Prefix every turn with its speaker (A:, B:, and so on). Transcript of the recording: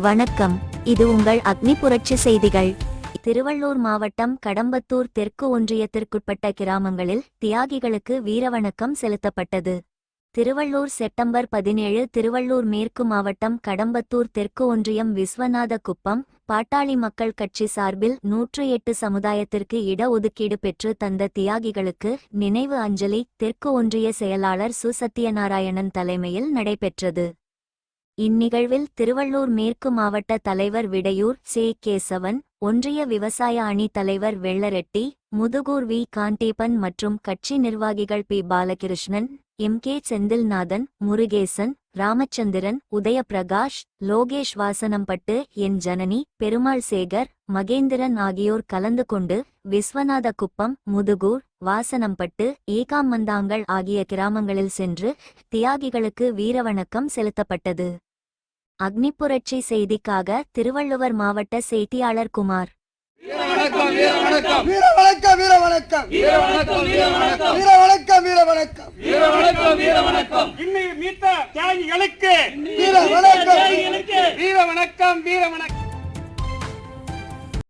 A: வணக்கம். இது உங்கள் அக்னி புரட்சி செய்திகள். திருவள்ளூர் மாவட்டம் கடம்பத்தூர் தெற்கு ஒன்றியத்திற்குட்பட்ட கிராமங்களில் தியாகிகளுக்கு வீரவணக்கம் செலுத்தப்பட்டது. திருவள்ளூர் செப்டம்பர் பதினேழு திருவள்ளூர் மேற்கு மாவட்டம் கடம்பத்தூர் தெற்கு ஒன்றியம் விஸ்வநாத குப்பம் பாட்டாளி மக்கள் கட்சி சார்பில் நூற்று எட்டு சமுதாயத்திற்கு இட ஒதுக்கீடு பெற்று தந்த தியாகிகளுக்கு நினைவு அஞ்சலி தெற்கு ஒன்றிய செயலாளர் சுசத்யநாராயணன் தலைமையில் நடைபெற்றது. இந்நிகழ்வில் திருவள்ளூர் மேற்கு மாவட்ட தலைவர் விடையூர் சே. கேசவன் ஒன்றிய விவசாய அணி தலைவர் வெள்ளரெட்டி முதுகூர் வி. காண்டீபன் மற்றும் கட்சி நிர்வாகிகள் P. Balakrishnan M. K. Senthilnathan Murugesan Ramachandran Udayaprakash Lokesh Vasanampattu N. Janani Perumal Sekar Mahendran ஆகியோர் கலந்து கொண்டு விஸ்வநாத குப்பம் முதுகூர் வாசனம்பட்டு ஏகாமந்தாங்கள் ஆகிய கிராமங்களில் சென்று தியாகிகளுக்கு வீரவணக்கம் செலுத்தப்பட்டது. அக்னி புரட்சி செய்திக்காக திருவள்ளுவர் மாவட்ட செய்தியாளர் குமார்.
B: வீர வணக்கம் வீர வணக்கம்